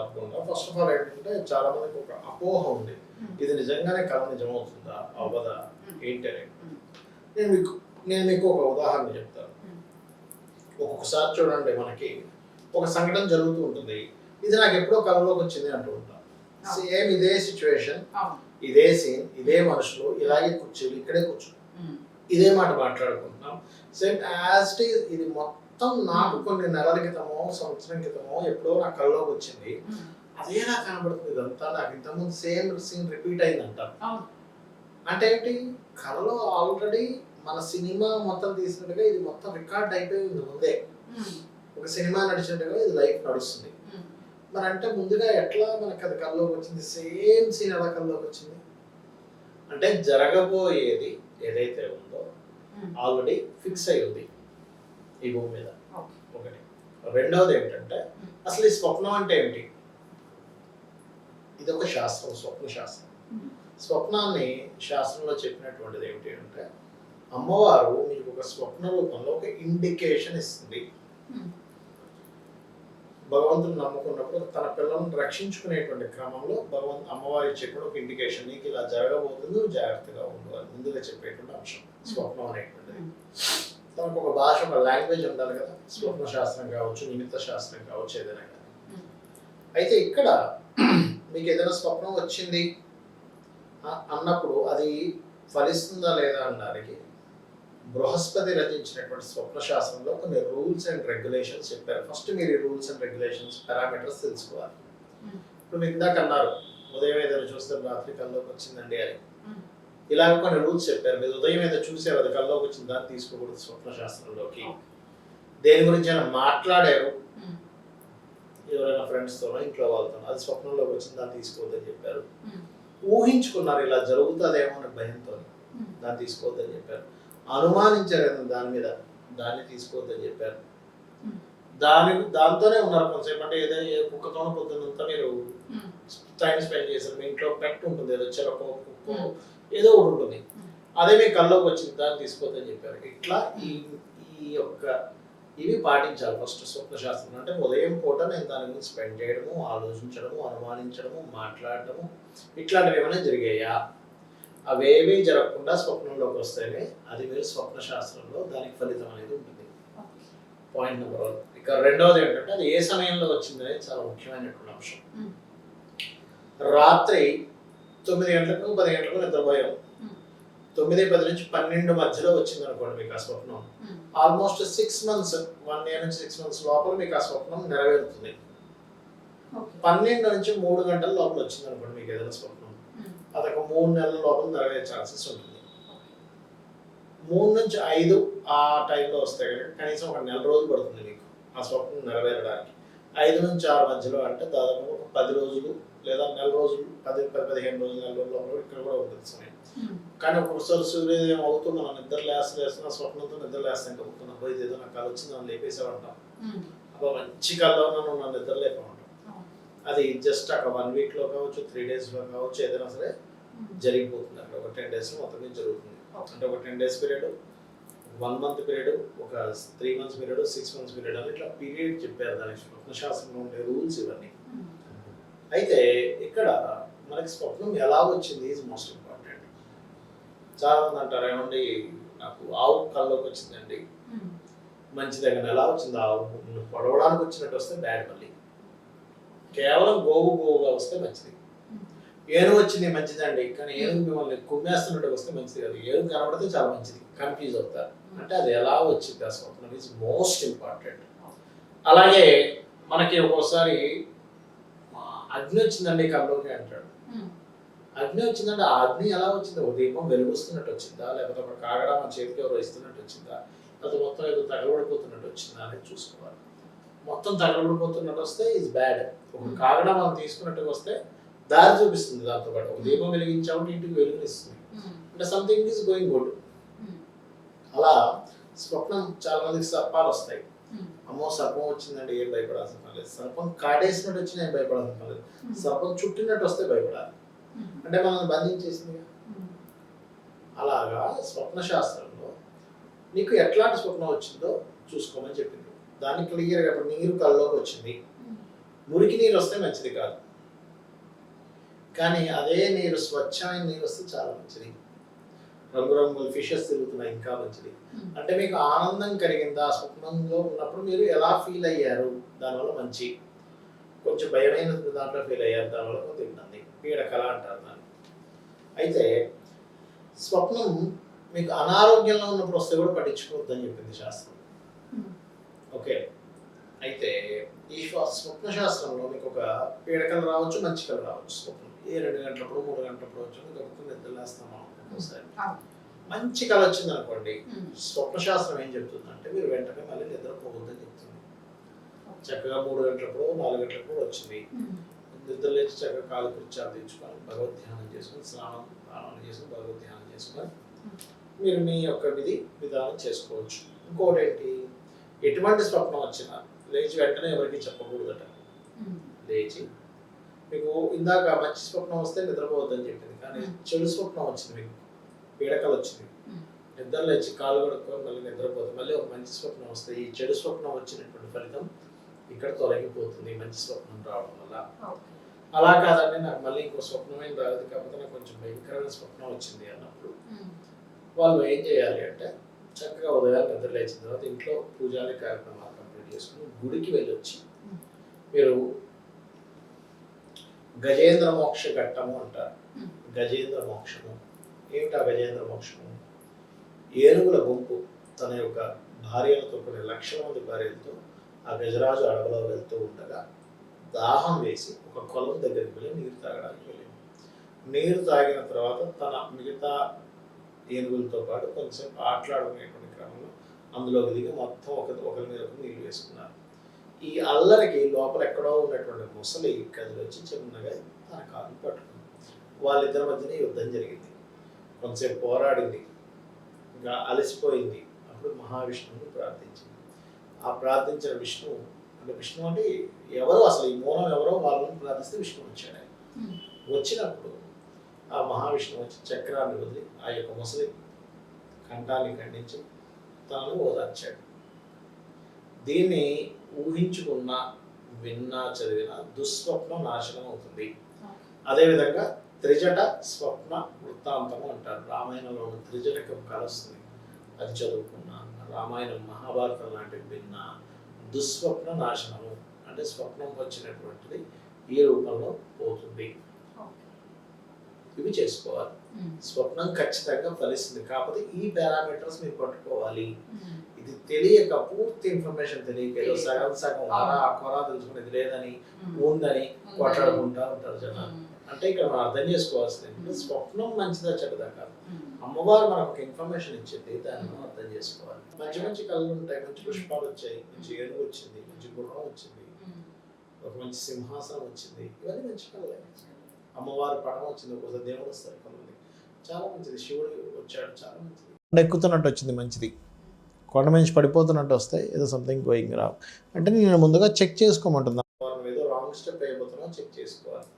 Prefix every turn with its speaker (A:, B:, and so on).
A: తప్పకుండా first of all ఏంటంటే చాలా మందికి ఒక అపోహ ఉంది. ఇది నిజంగానే కళ నిజమవుతుందా అవ్వదా ఏంటి అనేది నేను మీకు నేను మీకు ఒక ఉదాహరణ చెప్తాను. ఒక్కొక్కసారి చూడండి మనకి ఒక సంఘటన జరుగుతూ ఉంటుంది. ఇది నాకు ఎప్పుడో కళలోకి వచ్చింది అంటూ ఉంటాం. సేమ్ ఇదే సిచ్యువేషన్ ఇదే సీన్ ఇదే మనుషులు ఇలాగే కూర్చోలు ఇక్కడే కూర్చో ఇదే మాట మాట్లాడుకుంటున్నాం. సేమ్ యాజ్ ఇది మొత్తం నాకు కొన్ని నెలల క్రితమో సంవత్సరం క్రితమో ఎప్పుడో నా కళ్ళలోకి వచ్చింది. అదే నాకు కనబడుతుంది ఇదంతా? నాకు ఇంతకుముందు సేమ్ సీన్ రిపీట్ అయిందంట.
B: అవును.
A: అంటే ఏంటి? కళలో ఆల్రెడీ మన సినిమా మొత్తం తీసినట్టుగా ఇది మొత్తం రికార్డ్ అయిపోయింది ముందే. ఒక సినిమా నడిచినట్టుగా ఇది లైఫ్ నడుస్తుంది. మరి అంటే ముందుగా ఎట్లా మనకి అది కల్లోకి వచ్చింది? సేమ్ సీన్ ఎలా కల్లోకి వచ్చింది? అంటే జరగబోయేది ఏదైతే ఉందో ఆల్రెడీ ఫిక్స్ అయి ఉంది ఈ భూమి మీద.
B: ఓకే.
A: ఒకటి. రెండవది ఏంటంటే అసలు ఈ స్వప్నం అంటే ఏమిటి? ఇది ఒక శాస్త్రం స్వప్న శాస్త్రం. స్వప్నాన్ని శాస్త్రంలో చెప్పినటువంటిది ఏమిటి అంటే అమ్మవారు మీకు ఒక స్వప్న రూపంలో ఒక ఇండికేషన్ ఇస్తుంది. భగవంతుని నమ్ముకున్నప్పుడు తన పిల్లలను రక్షించుకునేటువంటి క్రమంలో భగవంతు అమ్మవారి ఇచ్చేటువంటి ఒక ఇండికేషన్ నీకు ఇలా జరగబోతుంది జాగ్రత్తగా ఉండు అని ముందుగా చెప్పేటువంటి అంశం. స్వప్నం అనేటువంటిది. తనకు ఒక భాష ఒక లాంగ్వేజ్ ఉండాలి కదా. స్వప్న శాస్త్రం కావచ్చు నిమిత్త శాస్త్రం కావచ్చు ఏదైనా కానీ. అయితే ఇక్కడ మీకు ఏదైనా స్వప్నం వచ్చింది? అన్నప్పుడు అది ఫలిస్తుందా లేదా అన్నదానికి బృహస్పతి రచించినటువంటి స్వప్న శాస్త్రంలో కొన్ని రూల్స్ అండ్ రెగ్యులేషన్స్ చెప్పారు. ఫస్ట్ మీరు ఈ రూల్స్ అండ్ రెగ్యులేషన్స్ పారామీటర్స్ తెలుసుకోవాలి. ఇప్పుడు మీరు ఇందాక అన్నారు ఉదయం ఏదైనా చూస్తే రాత్రి కల్లోకి వచ్చిందండి అని. ఇలాగ కొన్ని రూల్స్ చెప్పారు. మీరు ఉదయం ఏదో చూసారు అది కల్లోకి వచ్చింది దాన్ని తీసుకోకూడదు స్వప్న శాస్త్రంలోకి. దేని గురించి అయినా మాట్లాడారు. ఎవరైనా ఫ్రెండ్స్తో ఇంట్లో వాళ్ళతో అది స్వప్నంలోకి వచ్చింది దాన్ని తీసుకోవద్దని చెప్పారు. ఊహించుకున్నారు ఇలా జరుగుతుందేమో అనే భయంతో దాన్ని తీసుకోవద్దని చెప్పారు. అనుమానించారు ఏదైనా దాని మీద దాన్ని తీసుకోవద్దని చెప్పారు. దాని దాంతోనే ఉన్నారు కొంతసేపు. అంటే ఏదో ఏ కుక్కతోనో పొద్దున్నంతా మీరు టైం స్పెండ్ చేశారు. మీ ఇంట్లో పెట్ ఉంటుంది. ఏదో చెరకో కుక్కో ఏదో ఒకటి ఉంటుంది. అదే మీ కల్లోకి వచ్చింది దాన్ని తీసుకోవద్దని చెప్పారు. ఇట్లా ఈ ఈ యొక్క ఇవి పాటించాలి ఫస్ట్ స్వప్న శాస్త్రం అంటే ఉదయం పూట నేను దాని గురించి స్పెండ్ చేయడము ఆలోచించడము అనుమానించడము మాట్లాడటము ఇట్లాంటివి ఏమైనా జరిగాయా? అవేమీ జరగకుండా స్వప్నంలోకి వస్తేనే అది మీరు స్వప్న శాస్త్రంలో దానికి ఫలితం అనేది ఉంటుంది. పాయింట్ నెంబర్ వన్ ఇక రెండవది ఏంటంటే అది ఏ సమయంలో వచ్చింది అనేది చాలా ముఖ్యమైనటువంటి అంశం. రాత్రి తొమ్మిది గంటలకు పది గంటలకు నిద్రపోయాం
B: Mm.
A: తొమ్మిది పది నుంచి పన్నెండు మధ్యలో వచ్చింది అనుకోండి మీకు ఆ స్వప్నం almost six months one year నుంచి సిక్స్ మంత్స్ లోపల మీకు ఆ స్వప్నం నెరవేరుతుంది పన్నెండు నుంచి మూడు గంటల లోపల వచ్చింది అనుకోండి మీకు ఏదైనా స్వప్నం. అదొక మూడు నెలల లోపల నెరవేరే ఛాన్సెస్ ఉంటుంది. మూడు నుంచి ఐదు ఆ టైంలో వస్తే కనుక కనీసం ఒక నెల రోజులు పడుతుంది మీకు ఆ స్వప్నం నెరవేరడానికి. ఐదు నుంచి ఆరు మధ్యలో అంటే దాదాపు ఒక పది రోజులు లేదా నెల రోజులు పది పది పదిహేను రోజులు నెల రోజుల ఇక్కడ కూడా ఉంటుంది సమయం కానీ ఒక్కొక్కసారి సూర్యోదయం అవుతూ మనం నిద్ర లేస్త లేస్తున్న స్వప్నంతో నిద్ర లేస్తాం కలుగుతున్నాం పోయి ఏదో నాకు కళ వచ్చింది నన్ను లేపేసామంటాం అబ్బా మంచి కళలో నన్ను నన్ను నిద్ర లేపమంటాం అది జస్ట్ ఒక వన్ వీక్లో కావచ్చు త్రీ డేస్లో కావచ్చు ఏదైనా సరే జరిగిపోతుంది. అక్కడ ఒక టెన్ డేస్ మొత్తం జరుగుతుంది. అంటే ఒక ten days period one month period ఒక three months period six months period అని ఇట్లా పీరియడ్ చెప్పారు దానికి. స్వప్న శాస్త్రంలో ఉండే రూల్స్ ఇవన్నీ. అయితే ఇక్కడ మనకి స్వప్నం ఎలా వచ్చింది ఈజ్ మోస్ట్ ఇంపార్టెంట్ చాలా మంది అంటారు ఏమండి నాకు ఆవు కల్లోకి వచ్చిందండి. మంచి దగ్గర ఎలా వచ్చింది? ఆవు నువ్వు పొడవడానికి వచ్చినట్టు వస్తే బ్యాడ్ మళ్ళీ. కేవలం గోవు గోవుగా వస్తే మంచిది. ఏనుగు వచ్చింది మంచిదండి కానీ ఏనుగు మిమ్మల్ని కుమ్మేస్తున్నట్టు వస్తే మంచిది కాదు. ఏనుగు కనబడితే చాలా మంచిది. కన్ఫ్యూజ్ అవుతారు. అంటే అది ఎలా వచ్చింది? ఆ స్వప్నం ఈజ్ మోస్ట్ ఇంపార్టెంట్ అలాగే మనకి ఒక్కోసారి అగ్ని వచ్చిందండి కల్లోకి అంటాడు. అగ్ని వచ్చిందంటే ఆ అగ్ని ఎలా వచ్చింది? ఒక దీపం వెలుగుస్తున్నట్టు వచ్చిందా? లేకపోతే ఒక కాగడ మన చేతికి ఎవరో ఇస్తున్నట్టు వచ్చిందా? లేకపోతే మొత్తం ఏదో తగలబడిపోతున్నట్టు వచ్చిందా అనేది చూసుకోవాలి. మొత్తం తగలబడిపోతున్నట్టు వస్తే ఇస్ బ్యాడ్ ఒక కాగడ మనం తీసుకున్నట్టుగా వస్తే దారి చూపిస్తుంది దాంతో పాటు. ఒక దీపం వెలిగించామంటే ఇంటికి వెలుగునిస్తుంది. అంటే సంథింగ్ ఈజ్ గోయింగ్ గుడ్ అలా స్వప్నం చాలా మందికి సర్పాలు వస్తాయి. అమ్మో సర్పం వచ్చిందండి ఏం భయపడాల్సిన పని లేదు. సర్పం కాడేసినట్టు వచ్చినా ఏం భయపడాల్సిన పని లేదు. సర్పం చుట్టినట్టు వస్తే భయపడాలి. అంటే మనల్ని బంధించేసింది అలాగా స్వప్న శాస్త్రంలో నీకు ఎట్లాంటి స్వప్నం వచ్చిందో చూసుకోమని చెప్పింది. దాన్ని క్లియర్గా ఇప్పుడు నీరు కల్లోకి వచ్చింది. మురికి నీరు వస్తే మంచిది కాదు. కానీ అదే నీరు స్వచ్ఛమైన నీరు వస్తే చాలా మంచిది. రంగురంగుల ఫిషెస్ తిరుగుతున్నాయి ఇంకా మంచిది. అంటే మీకు ఆనందం కలిగిందా? స్వప్నంలో ఉన్నప్పుడు మీరు ఎలా ఫీల్ అయ్యారు? దానివల్ల మంచి. కొంచెం భయమైన దాంట్లో ఫీల్ అయ్యారు. దానివల్ల కొంత ఇబ్బంది. పీడ కళ అంటారు దాన్ని. అయితే స్వప్నం మీకు అనారోగ్యంలో ఉన్నప్పుడు వస్తే కూడా పట్టించుకోవద్దని చెప్పింది శాస్త్రం. ఓకే. అయితే ఈ స్వప్న శాస్త్రంలో మీకు ఒక పీడకలు రావచ్చు మంచి కళ రావచ్చు స్వప్నం. ఏ రెండు గంటలప్పుడు మూడు గంటలప్పుడు వచ్చి గబుక్కుని నిద్రలేస్తాం మంచి కళ వచ్చింది అనుకోండి స్వప్న శాస్త్రం ఏం చెప్తుందంటే మీరు వెంటనే మళ్ళీ నిద్రపోవద్దని చెప్తుంది. చక్కగా మూడు గంటలప్పుడు నాలుగు గంటలప్పుడు వచ్చింది. నిద్ర లేచి చక్కగా కాలు కుర్చాలు తెచ్చుకొని భగవద్ ధ్యానం చేసుకొని స్నానం స్నానం చేసుకొని భగవద్ ధ్యానం చేసుకొని మీరు మీ యొక్క విధి విధానం చేసుకోవచ్చు. ఇంకోటి ఏంటి ఎటువంటి స్వప్నం వచ్చినా లేచి వెంటనే ఎవరికి చెప్పకూడదట. లేచి మీకు ఇందాక మంచి స్వప్నం వస్తే నిద్రపోవద్దని చెప్పింది. కానీ చెడు స్వప్నం వచ్చింది మీకు. పీడకలు వచ్చింది. నిద్ర లేచి కాలు కడుక్కొని మళ్ళీ నిద్రపోతుంది మళ్ళీ ఒక మంచి స్వప్నం వస్తే ఈ చెడు స్వప్నం వచ్చినటువంటి ఫలితం ఇక్కడ తొలగిపోతుంది మంచి స్వప్నం రావడం వల్ల. అలా కాదండి నాకు మళ్ళీ ఇంకో స్వప్నం ఏం రాలేదు కాకపోతే నాకు కొంచెం భయంకరమైన స్వప్నం వచ్చింది అన్నప్పుడు వాళ్ళు ఏం చేయాలి అంటే చక్కగా ఉదయం నిద్ర లేచిన తర్వాత ఇంట్లో పూజాది కార్యక్రమాలు కంప్లీట్ చేసుకుని గుడికి వెళ్ళొచ్చి మీరు గజేంద్ర మోక్ష ఘట్టము అంటారు. గజేంద్ర మోక్షము ఏమిటా గజేంద్ర మోక్షము ఏనుగుల గుంపు తన యొక్క భార్యలతో కొన్ని లక్షల మంది భార్యలతో ఆ గజరాజు అడవిలో వెళ్తూ ఉండగా దాహం వేసి ఒక కొలం దగ్గరికి వెళ్ళి నీరు తాగడానికి వెళ్ళింది. నీరు తాగిన తర్వాత తన మిగతా ఏనుగులతో పాటు కొంచెం ఆటలాడుకునేటువంటి క్రమంలో అందులోకి దిగి మొత్తం ఒక ఒకరి మీద నీళ్ళు వేసుకున్నారు ఈ అల్లరికి లోపల ఎక్కడో ఉన్నటువంటి ముసలి కదిలొచ్చి చిన్నగా తన కాలు పట్టుకుంది. వాళ్ళిద్దరి మధ్యన యుద్ధం జరిగింది. కొంతసేపు పోరాడింది. ఇంకా అలసిపోయింది. అప్పుడు మహావిష్ణువుని ప్రార్థించింది. ఆ ప్రార్థించిన విష్ణువు అంటే విష్ణు అంటే ఎవరో అసలు ఈ మూలం ఎవరో వాళ్ళని ప్రార్థిస్తే విష్ణువు వచ్చాడు ఆయన. వచ్చినప్పుడు ఆ మహావిష్ణువు వచ్చి చక్రాన్ని వదిలి ఆ యొక్క ముసలి కంఠాన్ని ఖండించి తాను ఓదార్చాడు. దీన్ని ఊహించుకున్న విన్నా చదివిన దుస్వప్నం నాశనం అవుతుంది. అదేవిధంగా త్రిజట స్వప్న వృత్తాంతము అంటారు. రామాయణంలో ఉన్న కలుస్తుంది. అది చదువుకున్న రామాయణం మహాభారతం లాంటివి విన్న దుస్వప్న నాశనము అంటే స్వప్నం వచ్చినటువంటిది ఈ రూపంలో పోతుంది. ఇవి చేసుకోవాలి. స్వప్నం ఖచ్చితంగా ఫలిస్తుంది. కాకపోతే ఈ పారామీటర్స్ మీరు పట్టుకోవాలి. ఇది తెలియక పూర్తి ఇన్ఫర్మేషన్ తెలియక సగం సగం వర కొర తెలుసుకునేది లేదని ఉందని కొట్లాడుకుంటా ఉంటారు జనాలు. అంటే ఇక్కడ మనం అర్థం చేసుకోవాల్సింది స్వప్నం మంచిదా చెడ్డదా కాదు. అమ్మవారు మనకు ఒక ఇన్ఫర్మేషన్ ఇచ్చింది దాన్ని మనం అర్థం చేసుకోవాలి. మంచి మంచి కళ్ళు ఉంటాయి మంచి పుష్పాలు వచ్చాయి మంచి ఏనుగు వచ్చింది మంచి గుర్రం వచ్చింది ఒక మంచి సింహాసనం వచ్చింది ఇవన్నీ మంచి కళలే. అమ్మవారి పటం వచ్చింది ఒకసారి దేవుడు వస్తారు కొంతమంది. చాలా మంచిది. శివుడు వచ్చాడు చాలా మంచిది. కొండ ఎక్కుతున్నట్టు వచ్చింది మంచిది. కొండ నుంచి పడిపోతున్నట్టు వస్తే ఏదో సంథింగ్ గోయింగ్ రావు అంటే నేను ముందుగా చెక్ చేసుకోమంటున్నాను మనం ఏదో రాంగ్ స్టెప్ అయిపోతున్నాం చెక్ చేసుకోవాలి.